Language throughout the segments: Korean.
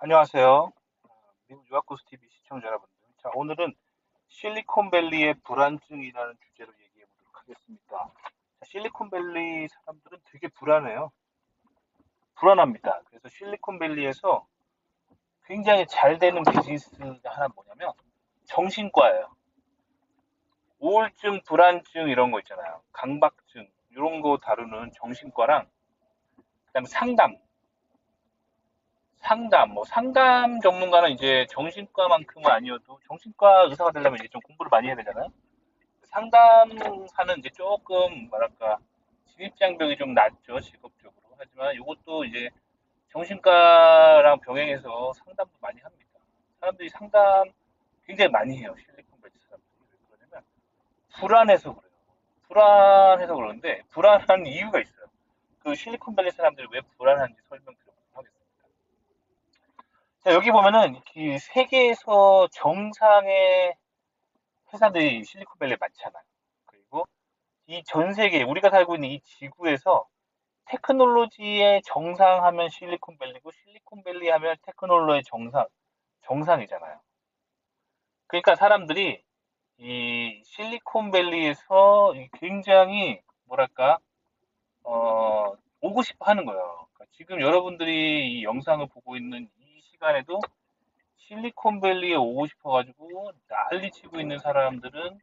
안녕하세요. 미국 유학고스 TV 시청자 여러분들. 자, 오늘은 실리콘밸리의 불안증이라는 주제로 얘기해 보도록 하겠습니다. 자, 실리콘밸리 사람들은 되게 불안해요. 불안합니다. 그래서 실리콘밸리에서 굉장히 잘 되는 비즈니스가 하나 뭐냐면 정신과예요. 우울증, 불안증 이런 거 있잖아요. 강박증 이런 거 다루는 정신과랑 그다음에 상담 상담, 뭐 상담 전문가는 이제 정신과만큼은 아니어도 정신과 의사가 되려면 이제 좀 공부를 많이 해야 되잖아요. 상담사는 이제 조금 뭐랄까 진입장벽이 좀 낮죠 직업적으로. 하지만 이것도 이제 정신과랑 병행해서 상담도 많이 합니다. 사람들이 상담 굉장히 많이 해요 실리콘밸리 사람들이. 왜 그러냐면 불안해서 그래요. 불안해서 그러는데 불안한 이유가 있어요. 그 실리콘밸리 사람들이 왜 불안한지 하겠습니다. 자, 여기 보면은 이 세계에서 정상의 회사들이 실리콘밸리에 많잖아요. 그리고 이 전 세계 우리가 살고 있는 이 지구에서 테크놀로지의 정상 하면 실리콘밸리고 실리콘밸리 하면 테크놀로지의 정상 정상이잖아요. 그러니까 사람들이 이 실리콘밸리에서 굉장히 뭐랄까 어, 오고 싶어 하는 거예요. 그러니까 지금 여러분들이 이 영상을 보고 있는 이 시간에도 실리콘밸리에 오고 싶어가지고 난리치고 있는 사람들은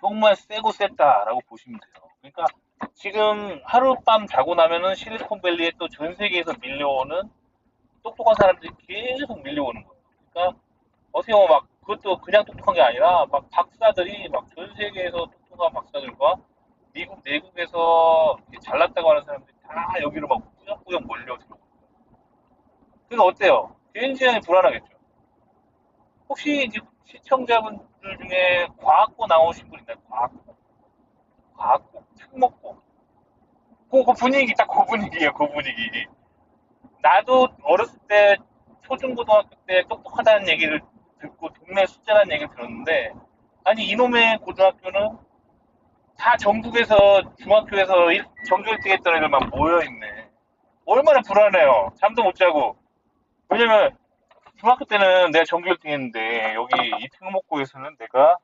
정말 세고 셌다라고 보시면 돼요. 그러니까 지금 하룻밤 자고 나면은 실리콘밸리에 또 전 세계에서 밀려오는 똑똑한 사람들이 계속 밀려오는 거예요. 그러니까 어떻게 보면 막 그것도 그냥 똑똑한 게 아니라 막 박사들이 막 전 세계에서 똑똑한 박사들과 미국 내국에서 잘났다고 하는 사람들이 다 여기로 막 꾸역꾸역 몰려 들어오고 그러니까 어때요? 굉장히 불안하겠죠. 혹시 이제 시청자분들 중에 과학고 나오신 분 있나요? 과학고. 과학고, 특목고. 그, 그 분위기, 딱 그 분위기예요, 그 분위기. 나도 어렸을 때, 초중고등학교 때 똑똑하다는 얘기를 듣고 동네 숫자라는 얘기를 들었는데, 아니, 이놈의 고등학교는 다 전국에서, 중학교에서 전교 1등 했던 애들만 모여있네. 얼마나 불안해요. 잠도 못 자고. 왜냐면, 중학교 때는 내가 전교 1등 했는데 여기 이 특목고에서는 내가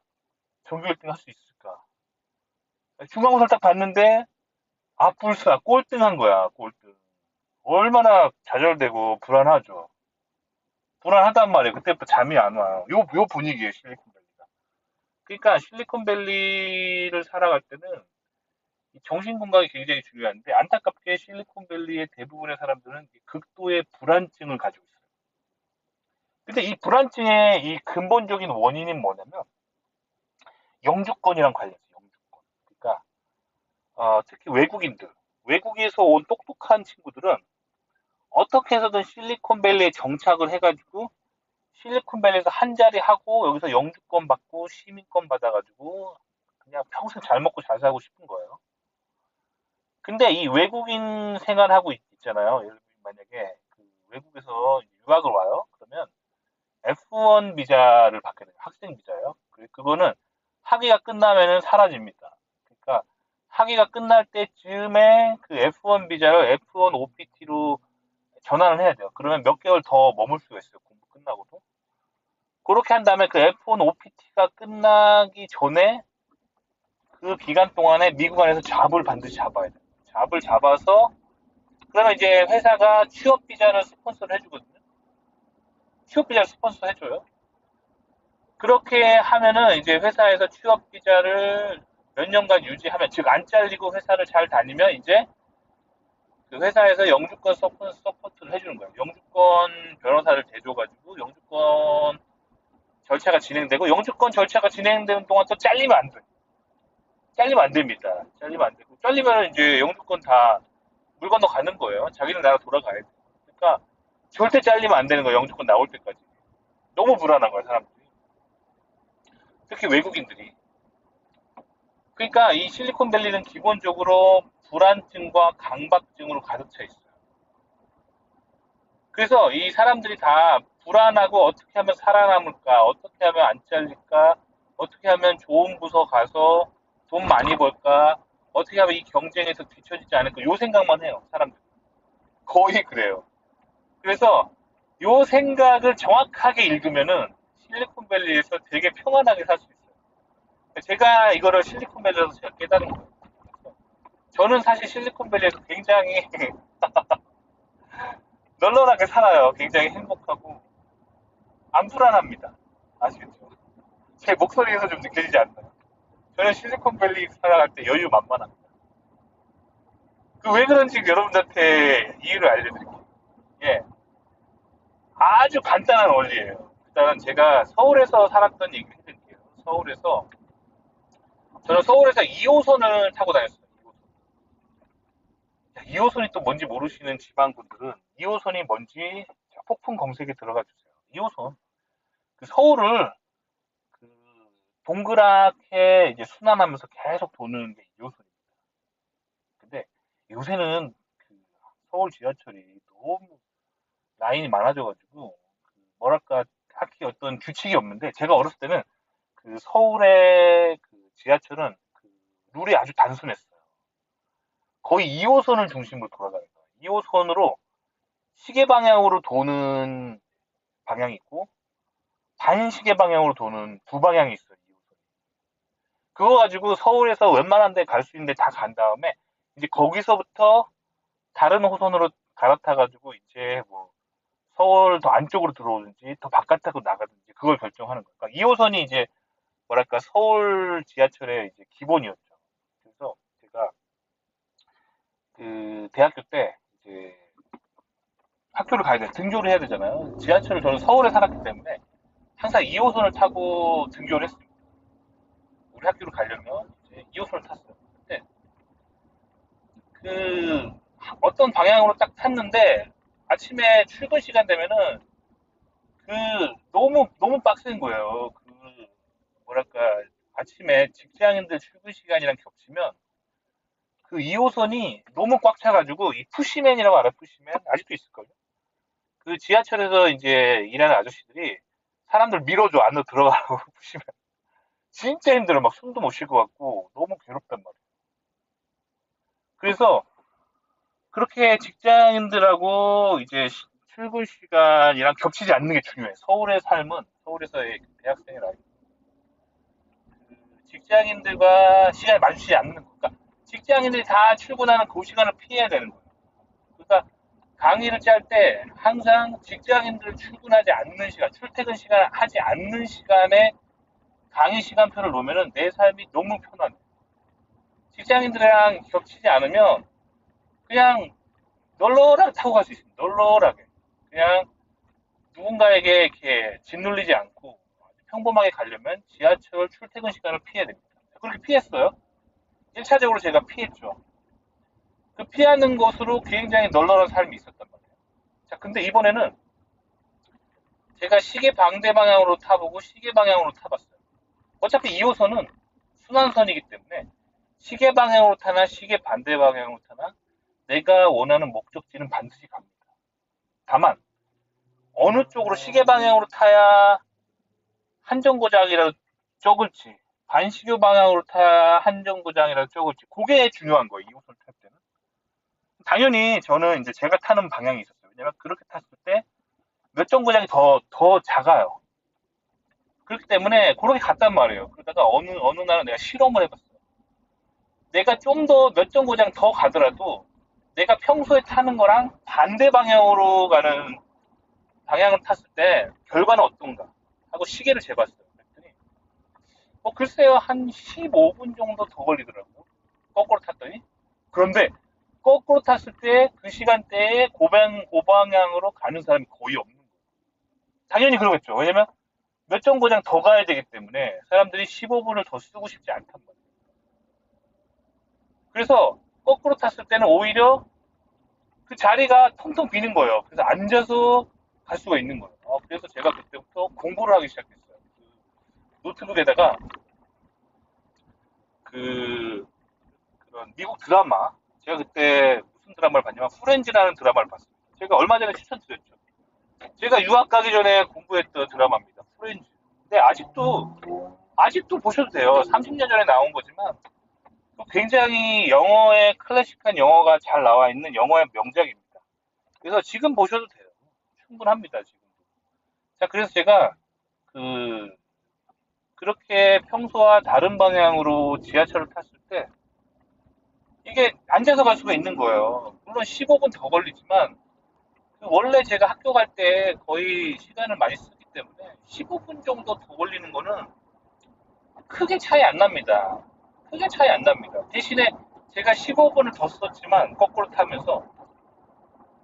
전교 1등 할 수 있을까? 중간고사를 딱 봤는데 앞불사 꼴등한 거야 꼴등. 얼마나 좌절되고 불안하죠. 불안하단 말이에요. 그때부터 잠이 안 와요. 요, 요 분위기예요 실리콘밸리가. 그러니까 실리콘밸리를 살아갈 때는 정신 건강이 굉장히 중요한데 안타깝게 실리콘밸리의 대부분의 사람들은 극도의 불안증을 가지고 있어요. 근데 이 불안증의 이 근본적인 원인이 뭐냐면 영주권이랑 관련해요. 영주권. 그러니까 어, 특히 외국인들, 외국에서 온 똑똑한 친구들은 어떻게 해서든 실리콘밸리에 정착을 해가지고 실리콘밸리에서 한 자리 하고 여기서 영주권 받고 시민권 받아가지고 그냥 평생 잘 먹고 잘 살고 싶은 거예요. 근데 이 외국인 생활하고 있 잖아요. 예를 들면 만약에 그 외국에서 유학을 와요. 그러면 F1 비자를 받게 돼요. 학생 비자요. 그거는 학위가 끝나면은 사라집니다. 그러니까 학위가 끝날 때쯤에 그 F1 비자를 F1 OPT로 전환을 해야 돼요. 그러면 몇 개월 더 머물 수가 있어요. 공부 끝나고도. 그렇게 한 다음에 그 F1 OPT가 끝나기 전에 그 기간 동안에 미국 안에서 잡을 반드시 잡아야 돼요. 잡을 잡아서 그러면 이제 회사가 취업 비자를 스폰서를 해주거든요. 취업 비자를 스폰서 해줘요. 그렇게 하면은 이제 회사에서 취업 비자를 몇 년간 유지하면 즉 안 잘리고 회사를 잘 다니면 이제 그 회사에서 영주권 서포트, 서포트를 해주는 거예요. 영주권 변호사를 대줘가지고 영주권 절차가 진행되고 영주권 절차가 진행되는 동안 또 잘리면 안 돼. 잘리면 안 됩니다. 잘리면 안 되고 잘리면 이제 영주권 다 물 건너 가는 거예요. 자기는 나라 돌아가야 돼. 그러니까 절대 잘리면 안 되는 거예요. 영주권 나올 때까지. 너무 불안한 거예요, 사람들이. 특히 외국인들이. 그러니까 이 실리콘밸리는 기본적으로 불안증과 강박증으로 가득 차 있어요. 그래서 이 사람들이 다 불안하고 어떻게 하면 살아남을까, 어떻게 하면 안 잘릴까, 어떻게 하면 좋은 부서 가서 돈 많이 벌까, 어떻게 하면 이 경쟁에서 뒤처지지 않을까, 요 생각만 해요, 사람들. 거의 그래요. 그래서 요 생각을 정확하게 읽으면은 실리콘밸리에서 되게 평안하게 살 수 있어요. 제가 이거를 실리콘밸리에서 제가 깨달은 거예요. 저는 사실 실리콘밸리에서 굉장히 널널하게 살아요. 굉장히 행복하고 안 불안합니다. 아시겠죠? 제 목소리에서 좀 느껴지지 않나요? 저는 실리콘밸리 살아갈 때 여유 만만합니다. 그 왜 그런지 여러분들한테 이유를 알려드릴게요. 예. 아주 간단한 원리예요. 일단은 제가 서울에서 살았던 얘기 해드릴게요. 서울에서 저는 서울에서 2호선을 타고 다녔어요. 2호선. 2호선이 또 뭔지 모르시는 지방분들은 2호선이 뭔지 폭풍 검색에 들어가 주세요. 2호선. 그 서울을 그 동그랗게 이제 순환하면서 계속 도는 게 2호선입니다. 근데 요새는 그 서울 지하철이 너무 라인이 많아져가지고 그 뭐랄까 딱히 어떤 규칙이 없는데 제가 어렸을 때는 그 서울의 그 지하철은 그 룰이 아주 단순했어요. 거의 2호선을 중심으로 돌아다니는 거예요. 2호선으로 시계 방향으로 도는 방향이 있고 반시계 방향으로 도는 두 방향이 있어요. 2호선. 그거 가지고 서울에서 웬만한 데 갈 수 있는 데 다 간 다음에 이제 거기서부터 다른 호선으로 갈아타 가지고 이제 뭐 서울 더 안쪽으로 들어오든지 더 바깥으로 나가든지 그걸 결정하는 거예요. 그러니까 2호선이 이제 뭐랄까 서울 지하철의 이제 기본이었죠. 그래서 제가 그 대학교 때 이제 학교를 가야 돼 등교를 해야 되잖아요. 지하철을 저는 서울에 살았기 때문에 항상 2호선을 타고 등교를 했습니다. 우리 학교를 가려면 이제 2호선을 탔어요. 근데 그 어떤 방향으로 딱 탔는데 아침에 출근 시간 되면은 그 너무 너무 빡센 거예요. 그 뭐랄까 아침에 직장인들 출근 시간이랑 겹치면 그 2호선이 너무 꽉 차가지고 이 푸시맨이라고 알아 푸시맨 아직도 있을걸요? 그 지하철에서 이제 일하는 아저씨들이 사람들 밀어줘 안으로 들어가라고 푸시맨 진짜 힘들어 막 숨도 못 쉴 것 같고 너무 괴롭단 말이에요. 그래서 그렇게 직장인들하고 이제 출근 시간이랑 겹치지 않는 게 중요해. 서울의 삶은 서울에서의 대학생의 라이프. 그 직장인들과 시간이 마주치지 않는 거. 그러니까 직장인들이 다 출근하는 그 시간을 피해야 되는 거예요. 그러니까 강의를 짤 때 항상 직장인들 출근하지 않는 시간, 출퇴근 시간 하지 않는 시간에 강의 시간표를 놓으면 내 삶이 너무 편안해. 직장인들이랑 겹치지 않으면 그냥 널널하게 타고 갈 수 있습니다. 널널하게. 그냥 누군가에게 이렇게 짓눌리지 않고 평범하게 가려면 지하철 출퇴근 시간을 피해야 됩니다. 그렇게 피했어요. 1차적으로 제가 피했죠. 그 피하는 것으로 굉장히 널널한 삶이 있었단 말이에요. 자, 근데 이번에는 제가 시계 반대 방향으로 타보고 시계 방향으로 타봤어요. 어차피 2호선은 순환선이기 때문에 시계 방향으로 타나 시계 반대 방향으로 타나 내가 원하는 목적지는 반드시 갑니다. 다만 어느 쪽으로 시계 방향으로 타야 한정거장이라도 적을지 반시교 방향으로 타야 한정거장이라도 적을지 그게 중요한 거예요. 2호선 탈 때는. 당연히 저는 이제 제가 타는 방향이 있었어요. 왜냐면 그렇게 탔을 때 몇 정거장이 더, 더 작아요. 그렇기 때문에 그렇게 갔단 말이에요. 그러다가 어느, 어느 날은 내가 실험을 해봤어요. 내가 좀 더 몇 정거장 더 가더라도 내가 평소에 타는 거랑 반대 방향으로 가는 방향을 탔을 때 결과는 어떤가 하고 시계를 재봤어요. 그랬더니 어 글쎄요 한 15분 정도 더 걸리더라고 거꾸로 탔더니 그런데 거꾸로 탔을 때 그 시간대에 고방, 고방향으로 가는 사람이 거의 없는 거예요. 당연히 그러겠죠. 왜냐면 몇 정거장 더 가야 되기 때문에 사람들이 15분을 더 쓰고 싶지 않단 말이에요. 그래서 거꾸로 탔을 때는 오히려 그 자리가 텅텅 비는 거예요. 그래서 앉아서 갈 수가 있는 거예요. 어, 그래서 제가 그때부터 공부를 하기 시작했어요. 그 노트북에다가 그 그런 미국 드라마 제가 그때 무슨 드라마를 봤냐면 프렌즈라는 드라마를 봤어요. 제가 얼마 전에 추천드렸죠. 제가 유학 가기 전에 공부했던 드라마입니다. 프렌즈. 근데 아직도 아직도 보셔도 돼요. 30년 전에 나온 거지만 굉장히 영어의 클래식한 영어가 잘 나와 있는 영어의 명작입니다. 그래서 지금 보셔도 돼요. 충분합니다, 지금도. 자, 그래서 제가 그 그렇게 평소와 다른 방향으로 지하철을 탔을 때 이게 앉아서 갈 수가 있는 거예요. 물론 15분 더 걸리지만 그 원래 제가 학교 갈 때 거의 시간을 많이 쓰기 때문에 15분 정도 더 걸리는 거는 크게 차이 안 납니다. 크게 차이 안 납니다. 대신에 제가 15분을 더 썼지만 거꾸로 타면서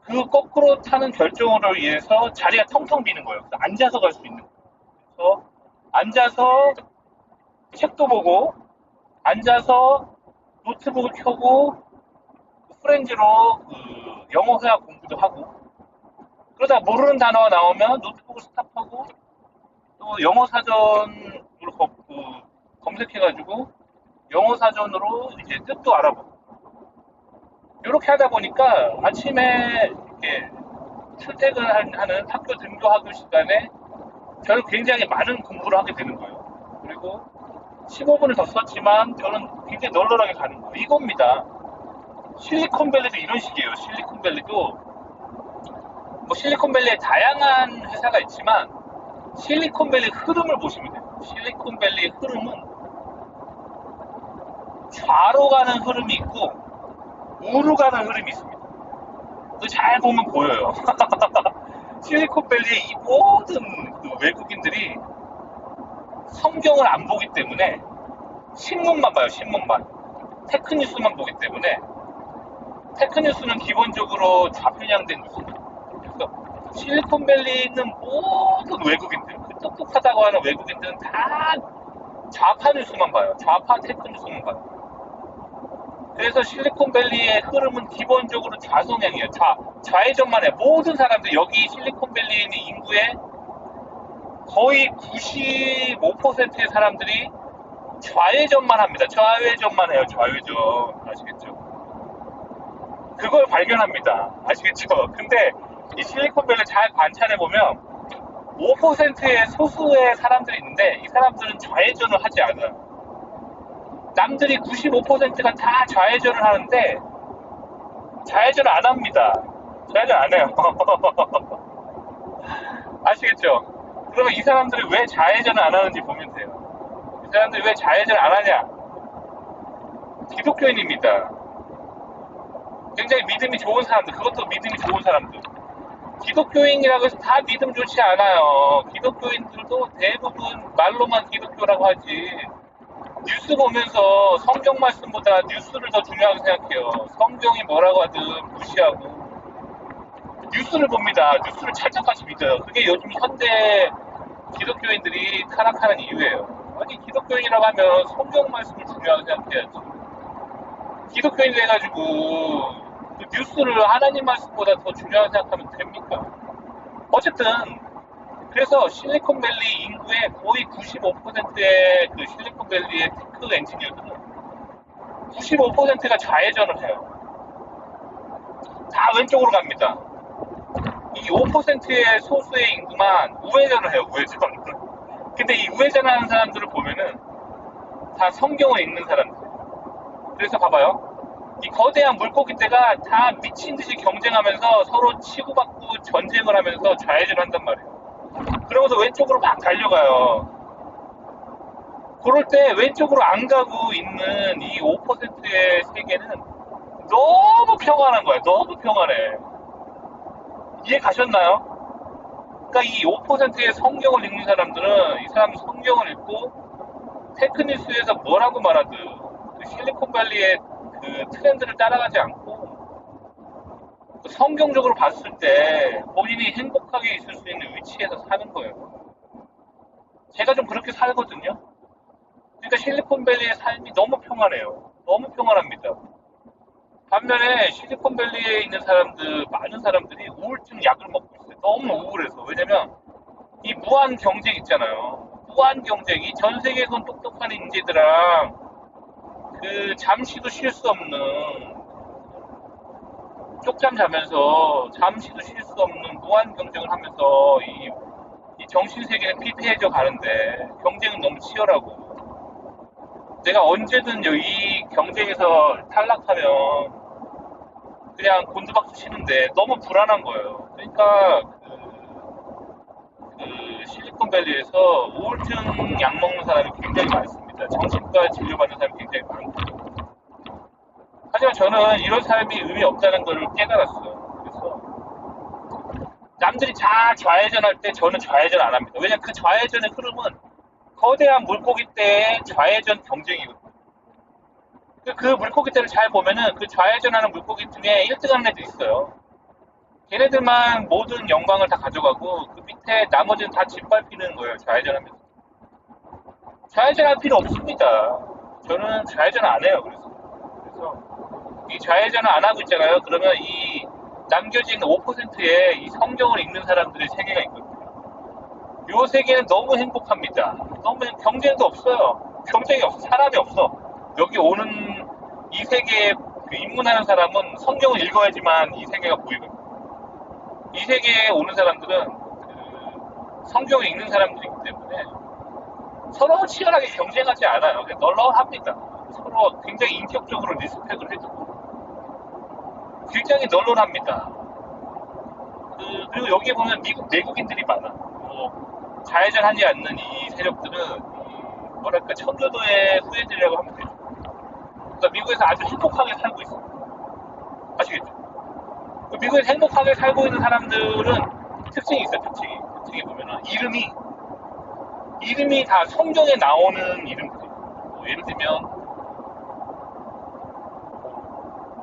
그 거꾸로 타는 결정으로 인해서 자리가 텅텅 비는 거예요. 그래서 앉아서 갈 수 있는 거예요. 그래서 앉아서 책도 보고 앉아서 노트북을 켜고 그 프렌즈로 그 영어 회화 공부도 하고 그러다 모르는 단어가 나오면 노트북을 스탑하고 또 영어 사전으로 검- 그 검색해가지고 영어 사전으로 이제 뜻도 알아보고 이렇게 하다 보니까 아침에 이렇게 출퇴근하는 학교 등교하교 시간에 저는 굉장히 많은 공부를 하게 되는 거예요. 그리고 15분을 더 썼지만 저는 굉장히 널널하게 가는 거예요. 이겁니다. 실리콘밸리도 이런 식이에요. 실리콘밸리도 뭐 실리콘밸리에 다양한 회사가 있지만 실리콘밸리 흐름을 보시면 돼요. 실리콘밸리의 흐름은 좌로 가는 흐름이 있고 우로 가는 흐름이 있습니다. 잘 보면 보여요. 실리콘밸리의 이 모든 그 외국인들이 성경을 안 보기 때문에 신문만 봐요, 신문만. 테크뉴스만 보기 때문에 테크뉴스는 기본적으로 좌편향된 뉴스입니다. 그래서 실리콘밸리는 모든 외국인들, 그 똑똑하다고 하는 외국인들은 다 좌파 뉴스만 봐요. 좌파 테크뉴스만 봐요. 그래서 실리콘밸리의 흐름은 기본적으로 좌성향이에요. 좌, 좌회전만 해. 모든 사람들, 여기 실리콘밸리에 있는 인구의 거의 95%의 사람들이 좌회전만 합니다. 좌회전만 해요. 좌회전. 아시겠죠? 그걸 발견합니다. 아시겠죠? 근데 이 실리콘밸리 잘 관찰해 보면 5%의 소수의 사람들이 있는데 이 사람들은 좌회전을 하지 않아요. 남들이 95%가 다 좌회전을 하는데 좌회전을 안 합니다. 좌회전 안 해요. 아시겠죠? 그러면 이 사람들이 왜 좌회전을 안 하는지 보면 돼요. 이 사람들이 왜 좌회전을 안 하냐? 기독교인입니다. 굉장히 믿음이 좋은 사람들, 그것도 믿음이 좋은 사람들. 기독교인이라고 해서 다 믿음 좋지 않아요. 기독교인들도 대부분 말로만 기독교라고 하지. 뉴스 보면서 성경 말씀보다 뉴스를 더 중요하게 생각해요. 성경이 뭐라고 하든 무시하고. 뉴스를 봅니다. 뉴스를 찰떡같이 믿어요. 그게 요즘 현대 기독교인들이 타락하는 이유예요. 아니, 기독교인이라고 하면 성경 말씀을 중요하게 생각해야지. 기독교인 돼가지고 그 뉴스를 하나님 말씀보다 더 중요하게 생각하면 됩니까? 어쨌든 그래서 실리콘밸리 인구의 거의 95%의 그 실리콘밸리의 테크 엔지니어들은 95%가 좌회전을 해요. 다 왼쪽으로 갑니다. 이 5%의 소수의 인구만 우회전을 해요, 우회전. 근데 이 우회전하는 사람들을 보면은 다 성경을 읽는 사람들. 그래서 봐봐요. 이 거대한 물고기 떼가 다 미친 듯이 경쟁하면서 서로 치고받고 전쟁을 하면서 좌회전을 한단 말이에요. 그러면서 왼쪽으로 막 달려가요. 그럴 때 왼쪽으로 안 가고 있는 이 5%의 세계는 너무 평안한 거예요. 너무 평안해. 이해 가셨나요? 그러니까 이 5%의 성경을 읽는 사람들은 이 사람 성경을 읽고 테크니스에서 뭐라고 말하든 그 실리콘밸리의 그 트렌드를 따라가지 않고 그 성경적으로 봤을 때 본인이 행복하게 있을 수 있는 위치에서 사는 거예요. 제가 좀 그렇게 살거든요. 그러니까 실리콘밸리의 삶이 너무 평안해요. 너무 평안합니다. 반면에 실리콘밸리에 있는 사람들, 많은 사람들이 우울증 약을 먹고 있어요. 너무 우울해서. 왜냐면 이 무한 경쟁 있잖아요. 무한 경쟁이 전 세계에선 똑똑한 인재들랑 그 잠시도 쉴 수 없는 쪽잠 자면서 잠시도 쉴 수 없는 무한 경쟁을 하면서 이, 이 정신 세계는 피폐해져 가는데 경쟁은 너무 치열하고 내가 언제든 이 경쟁에서 탈락하면 그냥 곤두박질 치는데 너무 불안한 거예요. 그러니까 그 실리콘밸리에서 우울증 약 먹는 사람이 굉장히 많습니다. 정신과 진료받는 사람이 굉장히 많고. 하지만 저는 이런 사람이 의미 없다는 걸 깨달았어요. 그래서 남들이 다 좌회전할 때 저는 좌회전 안 합니다. 왜냐면 그 좌회전의 흐름은 거대한 물고기 때의 좌회전 경쟁이거든요. 그- 그 물고기 때를 잘 보면은 그 좌회전하는 물고기 중에 1등 하는 애도 있어요. 걔네들만 모든 영광을 다 가져가고 그 밑에 나머지는 다 짓밟히는 거예요. 좌회전하면서. 좌회전할 필요 없습니다. 저는 좌회전 안 해요. 그래서 그래서 이 좌회전을 안 하고 있잖아요. 그러면 이 남겨진 5%의 이 성경을 읽는 사람들의 세계가 있거든요. 요 세계는 너무 행복합니다. 너무 행- 경쟁도 없어요. 경쟁이 없어. 사람이 없어. 여기 오는 이 세계에 그 입문하는 사람은 성경을 읽어야지만 이 세계가 보이거든요. 이 세계에 오는 사람들은 그 성경을 읽는 사람들이기 때문에 서로 치열하게 경쟁하지 않아요. 그냥 널널합니다. 서로 굉장히 인격적으로 리스펙을 해주고 굉장히 널널합니다. 그, 그리고 여기 보면 미국 내국인들이 많아. 뭐 좌회전 하지 않는 이 세력들은 이 뭐랄까 청교도의 후예들이라고 하면 되죠. 그러니까 미국에서 아주 행복하게 살고 있어. 아시겠죠? 그 미국에서 행복하게 살고 있는 사람들은 특징이 있어요. 특징이. 특징이 보면은 이름이 이름이 다 성경에 나오는 이름들이에요. 뭐 예를 들면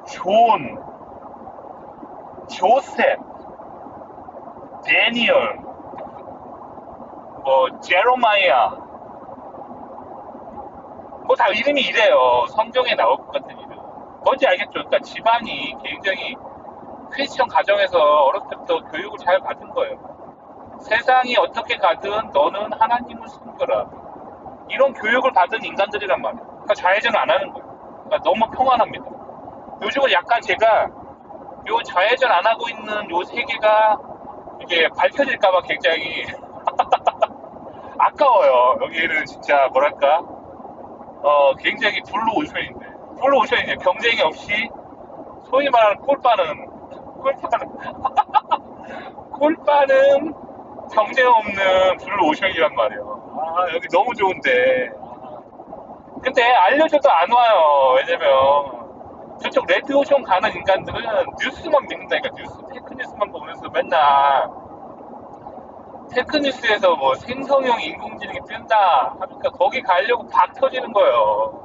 존, 조셉, 데니얼, 뭐 제로마이아, 뭐 다 이름이 이래요. 성경에 나올 것 같은 이름. 뭔지 알겠죠? 그러니까 집안이 굉장히 크리스천 가정에서 어렸을 때부터 교육을 잘 받은 거예요. 세상이 어떻게 가든 너는 하나님을 섬겨라. 이런 교육을 받은 인간들이란 말이에요. 그러니까 좌회전을 안 하는 거예요. 그러니까 너무 평안합니다. 요즘은 약간 제가 요 좌회전 안 하고 있는 요 세계가 이게 밝혀질까봐 굉장히 아까워요. 여기는 진짜 뭐랄까 어 굉장히 블루 오션인데 블루 오션인데 경쟁이 없이 소위 말하는 꼴빠는 꼴빠는 꼴빠는 경쟁 없는 블루 오션이란 말이에요. 아 여기 너무 좋은데 근데 알려줘도 안 와요. 왜냐면 저쪽 레드오션 가는 인간들은 뉴스만 믿는다니까 뉴스 테크뉴스만 보면서 맨날 테크뉴스에서 뭐 생성형 인공지능이 뜬다 하니까 거기 가려고 박 터지는 거예요.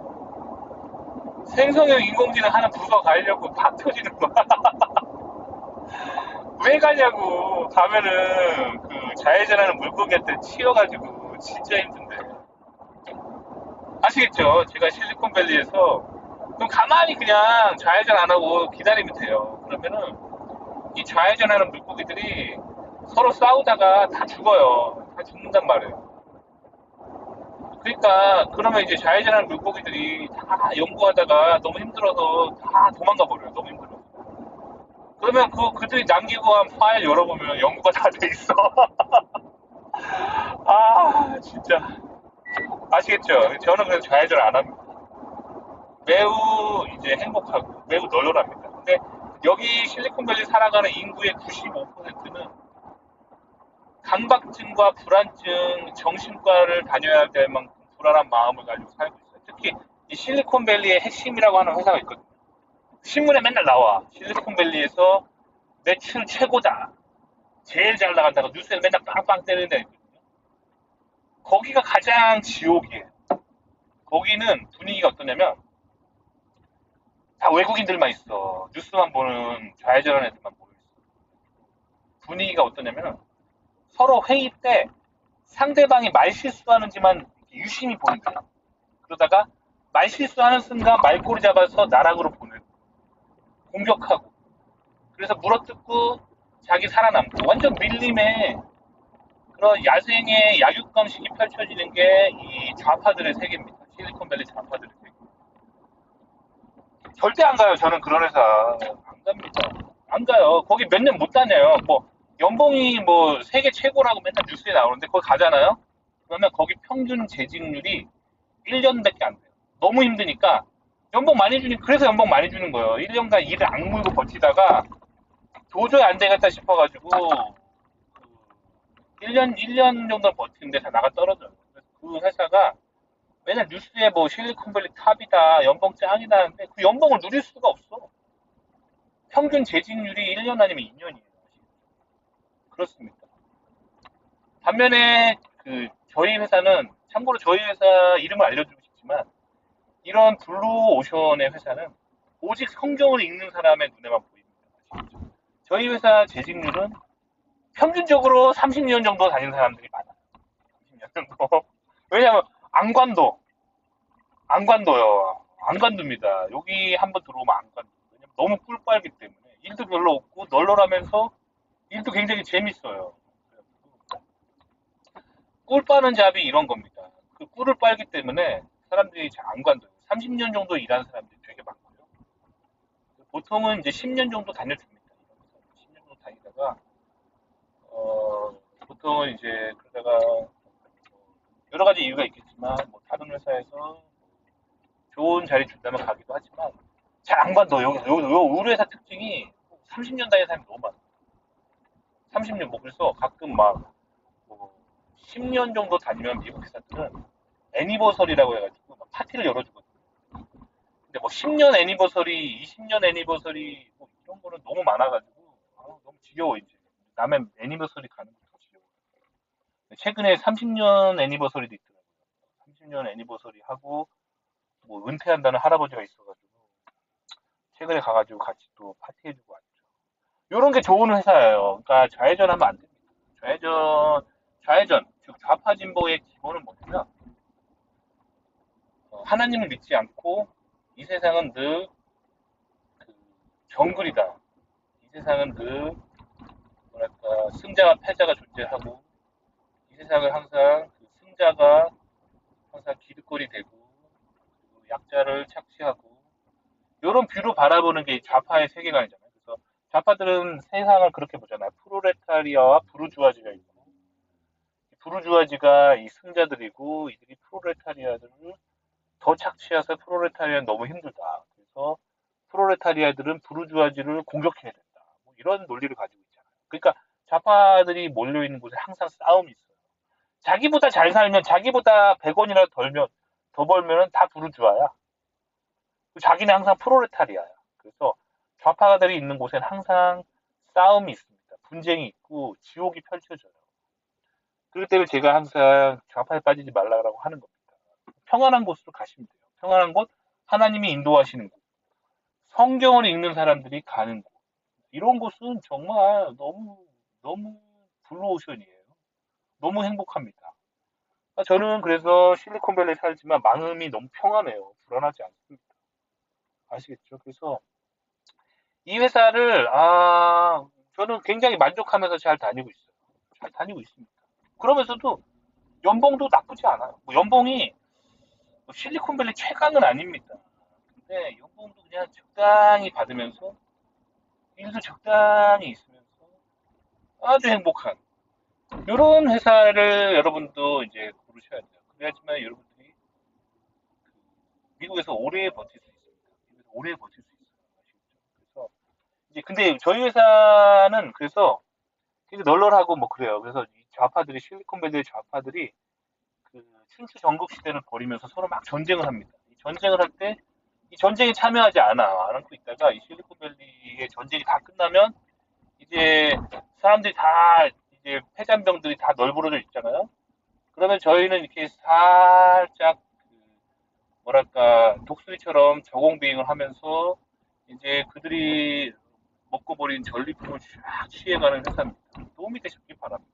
생성형 인공지능 하는 부서 가려고 박 터지는 거야. 왜 가냐고 가면은 그 좌회전하는 물고기한테 치여가지고 진짜 힘든데 아시겠죠? 제가 실리콘밸리에서 그럼 가만히 그냥 좌회전 안 하고 기다리면 돼요. 그러면은 이 좌회전하는 물고기들이 서로 싸우다가 다 죽어요. 다 죽는단 말이에요. 그러니까 그러면 이제 좌회전하는 물고기들이 다 연구하다가 너무 힘들어서 다 도망가 버려요. 너무 힘들어. 그러면 그 그들이 남기고 한 파일 열어보면 연구가 다 돼 있어. 아 진짜 아시겠죠? 저는 그래서 좌회전 안 합니다. 매우 이제 행복하고 매우 널널합니다. 근데 여기 실리콘밸리 살아가는 인구의 95%는 강박증과 불안증, 정신과를 다녀야 될 만큼 불안한 마음을 가지고 살고 있어요. 특히 이 실리콘밸리의 핵심이라고 하는 회사가 있거든요. 신문에 맨날 나와. 실리콘밸리에서 매출 최고다. 제일 잘 나간다고 뉴스에 맨날 빵빵 때리는 데 있거든요. 거기가 가장 지옥이에요. 거기는 분위기가 어떠냐면 다 외국인들만 있어. 뉴스만 보는 좌회전하는 애들만 모여 있어. 분위기가 어떠냐면 서로 회의 때 상대방이 말 실수하는지만 유심히 보는데요. 그러다가 말 실수하는 순간 말꼬리 잡아서 나락으로 보내고 공격하고 그래서 물어뜯고 자기 살아남고 완전 밀림에 그런 야생의 약육강식이 펼쳐지는 게 이 좌파들의 세계입니다. 실리콘밸리 좌파들의 세계. 절대 안 가요. 저는 그런 회사 안 갑니다. 안 가요. 거기 몇 년 못 다녀요. 뭐 연봉이 뭐 세계 최고라고 맨날 뉴스에 나오는데 거기 가잖아요. 그러면 거기 평균 재직률이 1년밖에 안 돼요. 너무 힘드니까 연봉 많이 주니 그래서 연봉 많이 주는 거예요. 1년간 일을 악물고 버티다가 도저히 안 되겠다 싶어가지고 그 1년, 1년 정도 버티는데 다 나가 떨어져요. 그 회사가 맨날 뉴스에 뭐 실리콘밸리 탑이다, 연봉 짱이다 하는데 그 연봉을 누릴 수가 없어. 평균 재직률이 1년 아니면 2년이에요. 그렇습니다. 반면에 그 저희 회사는 참고로 저희 회사 이름을 알려드리고 싶지만 이런 블루 오션의 회사는 오직 성경을 읽는 사람의 눈에만 보입니다. 저희 회사 재직률은 평균적으로 30년 정도 다닌 사람들이 많아요. 30년 정도. 왜냐하면 안관도, 안관도요. 안관도입니다. 여기 한번 들어오면 안관도. 왜냐면 너무 꿀 빨기 때문에 일도 별로 없고 널널하면서 일도 굉장히 재밌어요. 꿀 빠는 잡이 이런 겁니다. 그 꿀을 빨기 때문에 사람들이 잘 안 관둬요. 30년 정도 일하는 사람들이 되게 많고요. 보통은 이제 10년 정도 다녀줍니다. 10년 정도 다니다가 어, 보통은 이제 그러다가 여러 가지 이유가 있겠지만 뭐 다른 회사에서 좋은 자리 준다면 가기도 하지만 잘 안. 요, 요, 요 우리 회사 특징이 30년 다니는 사람이 너무 많아. 30년 뭐 그래서 가끔 막 뭐 10년 정도 다니면 미국 회사들은 애니버설이라고 해가지고 막 파티를 열어주거든요. 근데 뭐 10년 애니버설이, 20년 애니버설이 뭐 이런 거는 너무 많아가지고 아, 너무 지겨워 이제. 남의 애니버설이 가는 지겨워. 최근에 30년 애니버설이도 있더라고요. 30년 애니버설이 하고 뭐 은퇴한다는 할아버지가 있어가지고 최근에 가가지고 같이 또 파티해주고 왔죠. 이런 게 좋은 회사예요. 그러니까 좌회전하면 안 됩니다. 좌회전, 좌회전, 즉 좌파 진보의 기본은 뭐냐면 어, 하나님을 믿지 않고 이 세상은 늘 그 정글이다. 이 세상은 늘 뭐랄까 승자와 패자가 존재하고 이 세상을 항상 그 승자가 항상 기득권이 되고 약자를 착취하고 이런 뷰로 바라보는 게 좌파의 세계관이잖아요. 그래서 좌파들은 세상을 그렇게 보잖아요. 프로레타리아와 부르주아지가 있고 부르주아지가 이 승자들이고 이들이 프로레타리아들을 더 착취해서 프로레타리아는 너무 힘들다. 그래서 프로레타리아들은 부르주아지를 공격해야 된다. 뭐 이런 논리를 가지고 있잖아요. 그러니까 좌파들이 몰려있는 곳에 항상 싸움이 있어요. 자기보다 잘 살면 자기보다 100원이라도 덜면 더 벌면은 다 부르주아야. 자기는 항상 프로레타리아야. 그래서 좌파들이 있는 곳에는 항상 싸움이 있습니다. 분쟁이 있고 지옥이 펼쳐져요. 그렇기 때문에 제가 항상 좌파에 빠지지 말라고 하는 겁니다. 평안한 곳으로 가시면 돼요. 평안한 곳, 하나님이 인도하시는 곳, 성경을 읽는 사람들이 가는 곳. 이런 곳은 정말 너무, 너무 블루오션이에요. 너무 행복합니다. 그러니까 저는 그래서 실리콘밸리에 살지만 마음이 너무 평안해요. 불안하지 않습니다. 아시겠죠? 그래서 이 회사를, 아, 저는 굉장히 만족하면서 잘 다니고 있어요. 잘 다니고 있습니다. 그러면서도 연봉도 나쁘지 않아요. 뭐 연봉이 뭐 실리콘밸리 최강은 아닙니다. 근데 연봉도 그냥 적당히 받으면서 일도 적당히 있으면서 아주 행복한 이런 회사를 여러분도 이제 고르셔야 돼요. 그래야지만 여러분들이 그 미국에서 오래 버틸 수 있습니다. 오래 버틸 수 있어요. 그래서 이제 근데 저희 회사는 그래서 굉장히 널널하고 뭐 그래요. 그래서 이 좌파들이 실리콘밸리의 좌파들이 그 춘추 전국 시대를 벌이면서 서로 막 전쟁을 합니다. 이 전쟁을 할 때 이 전쟁에 참여하지 않아 안 하고 있다가 이 실리콘밸리의 전쟁이 다 끝나면 이제 사람들이 다 이제 폐잔병들이 다 널브러져 있잖아요. 그러면 저희는 이렇게 살짝 그 뭐랄까 독수리처럼 저공비행을 하면서 이제 그들이 먹고 버린 전리품을 쫙 취해가는 회사입니다. 도움이 되셨길 바랍니다.